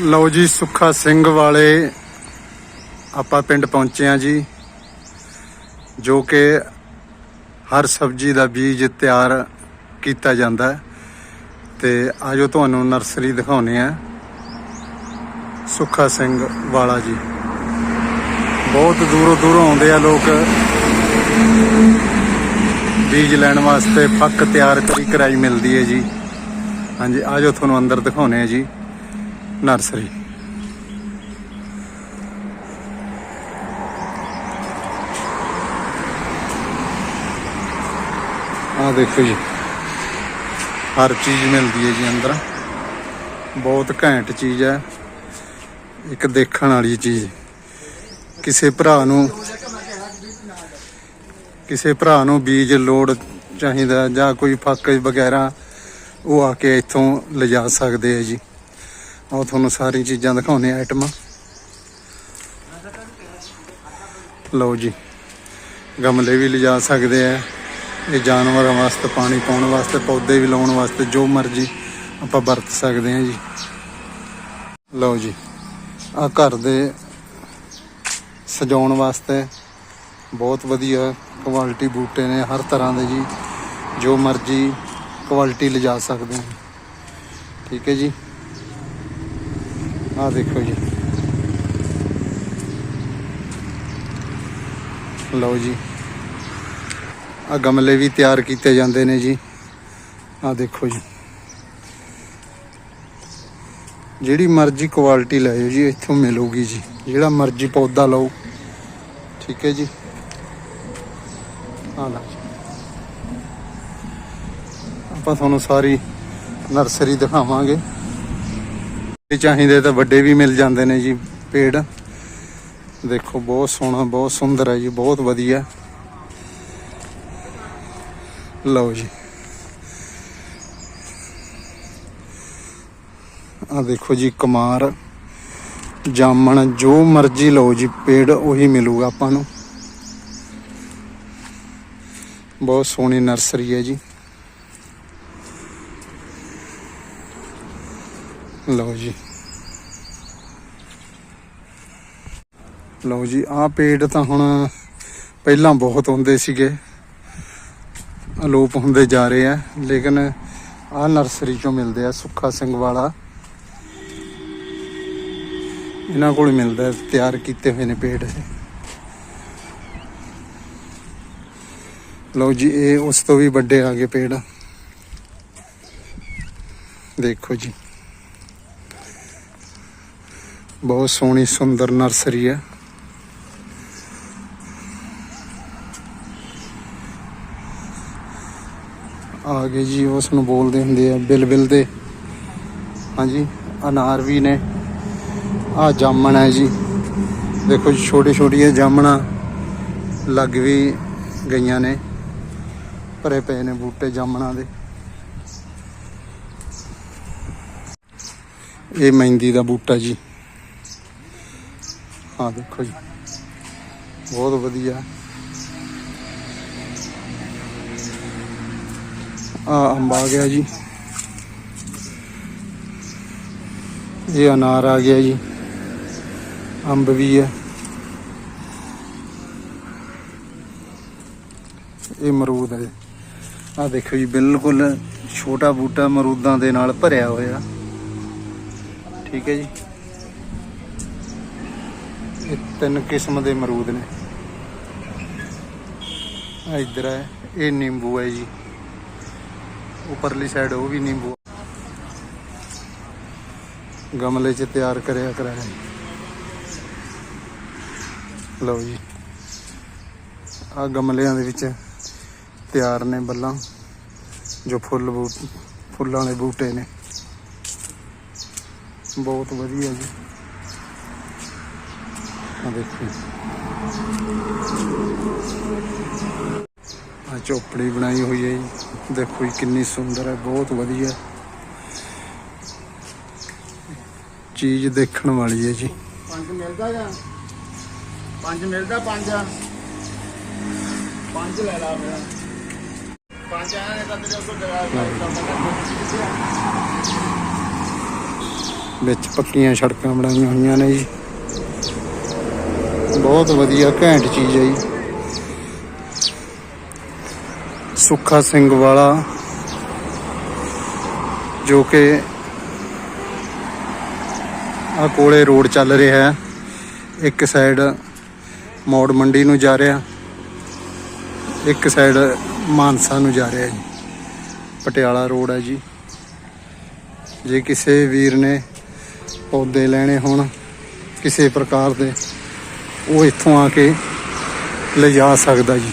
ਲਓ ਜੀ, ਸੁੱਖਾ ਸਿੰਘ ਵਾਲੇ ਆਪਾਂ ਪਿੰਡ ਪਹੁੰਚੇ ਆ ਜੀ, ਜੋ ਕਿ ਹਰ ਸਬਜ਼ੀ ਦਾ ਬੀਜ ਤਿਆਰ ਕੀਤਾ ਜਾਂਦਾ ਹੈ। ਤੇ ਆਜੋ ਤੁਹਾਨੂੰ ਨਰਸਰੀ ਦਿਖਾਉਨੇ ਆ ਸੁੱਖਾ ਸਿੰਘ ਵਾਲਾ ਜੀ। ਬਹੁਤ ਦੂਰੋਂ ਦੂਰੋਂ ਆਉਂਦੇ ਆ ਲੋਕ। ਬੀਜ ਲੈਣ ਵਾਸਤੇ ਫੱਕ ਤਿਆਰ ਕਰੀ ਕਰਾਈ ਮਿਲਦੀ ਹੈ ਜੀ। ਹਾਂਜੀ, ਆਜੋ ਤੁਹਾਨੂੰ ਅੰਦਰ ਦਿਖਾਉਨੇ ਆ ਜੀ। ਨਰਸਰੀ ਆ ਦੇਖੋ ਜੀ ਹਰ ਚੀਜ਼ ਮਿਲਦੀ ਹੈ ਜੀ ਅੰਦਰ ਬਹੁਤ ਘੈਂਟ ਚੀਜ਼ ਹੈ ਇੱਕ ਦੇਖਣ ਵਾਲੀ ਚੀਜ਼ ਕਿਸੇ ਭਰਾ ਨੂੰ ਕਿਸੇ ਭਰਾ ਨੂੰ ਬੀਜ ਲੋੜ ਚਾਹੀਦਾ ਜਾਂ ਕੋਈ ਫੱਕ ਵਗੈਰਾ ਉਹ ਆ ਕੇ ਇੱਥੋਂ ਲਿਜਾ ਸਕਦੇ ਆ ਜੀ ਆਓ ਤੁਹਾਨੂੰ ਸਾਰੀ ਚੀਜ਼ਾਂ ਦਿਖਾਉਂਦੇ ਆ। ਆਈਟਮਾਂ ਲਓ ਜੀ, ਗਮਲੇ ਵੀ ਲਿਜਾ ਸਕਦੇ ਆ। ਇਹ ਜਾਨਵਰਾਂ ਵਾਸਤੇ, ਪਾਣੀ ਪਾਉਣ ਵਾਸਤੇ, ਪੌਦੇ ਵੀ ਲਾਉਣ ਵਾਸਤੇ, ਜੋ ਮਰਜ਼ੀ ਆਪਾਂ ਵਰਤ ਸਕਦੇ ਹਾਂ ਜੀ। ਲਓ ਜੀ ਆ ਘਰ ਦੇ ਸਜਾਉਣ ਵਾਸਤੇ ਬਹੁਤ ਵਧੀਆ ਕੁਆਲਿਟੀ ਬੂਟੇ ਨੇ, ਹਰ ਤਰ੍ਹਾਂ ਦੇ ਜੀ। ਜੋ ਮਰਜ਼ੀ ਕੁਆਲਿਟੀ ਲਿਜਾ ਸਕਦੇ ਹਾਂ। ਠੀਕ ਹੈ ਜੀ। ਆਹ ਦੇਖੋ ਜੀ। ਲਓ ਜੀ। ਆ ਗਮਲੇ ਵੀ ਤਿਆਰ ਕੀਤੇ ਜਾਂਦੇ ਨੇ ਜੀ। ਆਹ ਦੇਖੋ ਜੀ। ਜਿਹੜੀ ਮਰਜ਼ੀ ਕੁਆਲਿਟੀ ਲੈ ਜੀ, ਇੱਥੋਂ ਮਿਲੂਗੀ ਜੀ। ਜਿਹੜਾ ਮਰਜ਼ੀ ਪੌਦਾ ਲਓ। ਠੀਕ ਹੈ ਜੀ। ਆ ਲਓ ਆਪਾਂ ਤੁਹਾਨੂੰ ਸਾਰੀ ਨਰਸਰੀ ਦਿਖਾਵਾਂਗੇ। ਚਾਹੀਦੇ ਤਾਂ ਵੱਡੇ ਵੀ ਮਿਲ ਜਾਂਦੇ ਨੇ ਜੀ, ਪੇੜ। ਦੇਖੋ, ਬਹੁਤ ਸੋਹਣਾ, ਬਹੁਤ ਸੁੰਦਰ ਹੈ ਜੀ, ਬਹੁਤ ਵਧੀਆ। ਲਓ ਜੀ। ਆ ਦੇਖੋ ਜੀ, ਕਮਾਰ, ਜਾਮਣ, ਜੋ ਮਰਜ਼ੀ ਲਓ ਜੀ, ਪੇੜ ਉਹੀ ਮਿਲੂਗਾ ਆਪਾਂ ਨੂੰ। ਬਹੁਤ ਸੋਹਣੀ ਨਰਸਰੀ ਹੈ ਜੀ। ਲਓ ਜੀ। ਲਓ ਜੀ, ਆਹ ਪੇੜ ਤਾਂ ਹੁਣ ਪਹਿਲਾਂ ਬਹੁਤ ਹੁੰਦੇ ਸੀਗੇ। ਅਲੋਪ ਹੁੰਦੇ ਜਾ ਰਹੇ ਆ, ਲੇਕਿਨ ਆਹ ਨਰਸਰੀ ਚੋਂ ਮਿਲਦੇ ਆ ਸੁੱਖਾ ਸਿੰਘ ਵਾਲਾ। ਇਹਨਾਂ ਕੋਲ ਮਿਲਦਾ, ਤਿਆਰ ਕੀਤੇ ਹੋਏ ਨੇ ਪੇੜ ਲਓ ਜੀ, ਇਹ ਉਸ ਤੋਂ ਵੀ ਵੱਡੇ ਆ ਗਏ ਪੇੜ ਦੇਖੋ ਜੀ। ਬਹੁਤ ਸੋਹਣੀ, ਸੁੰਦਰ ਨਰਸਰੀ ਹੈ ਆ ਗਏ ਜੀ ਉਸ ਨੂੰ ਬੋਲਦੇ ਹੁੰਦੇ ਆ, ਬਿਲ ਬਿਲ ਦੇ ਹਾਂਜੀ, ਅਨਾਰ ਵੀ ਨੇ। ਆ ਜਾਮਣ ਹੈ ਜੀ। ਦੇਖੋ ਜੀ ਛੋਟੀਆਂ ਜਾਮਣਾ ਲੱਗ ਵੀ ਗਈਆਂ ਨੇ। ਭਰੇ ਪਏ ਨੇ ਬੂਟੇ ਜਾਮਣਾ ਦੇ। ਇਹ ਮਹਿੰਦੀ ਦਾ ਬੂਟਾ ਜੀ। ਹਾਂ ਦੇਖੋ ਜੀ, ਬਹੁਤ ਵਧੀਆ। ਆ ਅੰਬ ਆ ਗਿਆ ਜੀ। ਇਹ ਅਨਾਰ ਆ ਗਿਆ ਜੀ। ਅੰਬ ਵੀ ਹੈ ਇਹ ਮਰੂਦ ਹੈ ਆ ਦੇਖੋ ਜੀ, ਬਿਲਕੁਲ ਛੋਟਾ ਬੂਟਾ ਮਰੂਦਾਂ ਦੇ ਨਾਲ ਭਰਿਆ ਹੋਇਆ। ਠੀਕ ਹੈ ਜੀ। ਇਹ ਤਿੰਨ ਕਿਸਮ ਦੇ ਮਰੂਦ ਨੇ। ਆ ਇੱਧਰ ਹੈ ਇਹ ਨਿੰਬੂ ਹੈ ਜੀ। ਉੱਪਰਲੀ ਸਾਈਡ ਉਹ ਵੀ ਨਿੰਬੂ ਆ। ਗਮਲੇ 'ਚ ਤਿਆਰ ਕਰਿਆ ਕਰਾਇਆ। ਲਓ ਜੀ। ਆ ਗਮਲਿਆਂ ਦੇ ਵਿੱਚ ਤਿਆਰ ਨੇ ਬੱਲਾਂ, ਜੋ ਫੁੱਲ ਬੂਟ ਫੁੱਲਾਂ ਦੇ ਬੂਟੇ ਨੇ। ਬਹੁਤ ਵਧੀਆ ਜੀ। ਆ ਦੇਖੋ। ਚੋਪੜੀ ਬਣਾਈ ਹੋਈ ਹੈ ਜੀ। ਦੇਖੋ ਜੀ ਕਿੰਨੀ ਸੁੰਦਰ ਹੈ ਬਹੁਤ ਵਧੀਆ। ਚੀਜ਼ ਦੇਖਣ ਵਾਲੀ ਹੈ ਜੀ। ਪੰਜ ਮਿਲਦਾ ਜਾਂ? ਪੰਜ ਮਿਲਦਾ ਪੰਜ ਪੰਜ ਲੈ ਲਾ ਮੇਰਾ। ਪੰਜ ਆਇਆ ਨੇ ਤਾਂ ਤੇਰੇ ਉੱਤੇ ਜਵਾਬ ਵਿੱਚ ਪੱਕੀਆਂ ਸੜਕਾਂ ਬਣਾਈਆਂ ਹੋਈਆਂ ਨੇ ਜੀ। ਬਹੁਤ ਵਧੀਆ ਘੈਂਟ ਚੀਜ਼ ਹੈ ਜੀ। ਸੁੱਖਾ ਸਿੰਘ ਵਾਲਾ, ਜੋ ਕਿ ਆ ਕੋਲੇ ਰੋਡ ਚੱਲ ਰਿਹਾ ਹੈ। ਇੱਕ ਸਾਈਡ ਮੌੜ ਮੰਡੀ ਨੂੰ ਜਾ ਰਿਹਾ, ਇੱਕ ਸਾਈਡ ਮਾਨਸਾ ਨੂੰ ਜਾ ਰਿਹਾ ਜੀ। ਪਟਿਆਲਾ ਰੋਡ ਹੈ ਜੀ। ਜੇ ਕਿਸੇ ਵੀਰ ਨੇ ਪੌਦੇ ਲੈਣੇ ਹੋਣ ਕਿਸੇ ਪ੍ਰਕਾਰ ਦੇ, ਉਹ ਇੱਥੋਂ ਆ ਕੇ ਲਿਜਾ ਸਕਦਾ ਜੀ।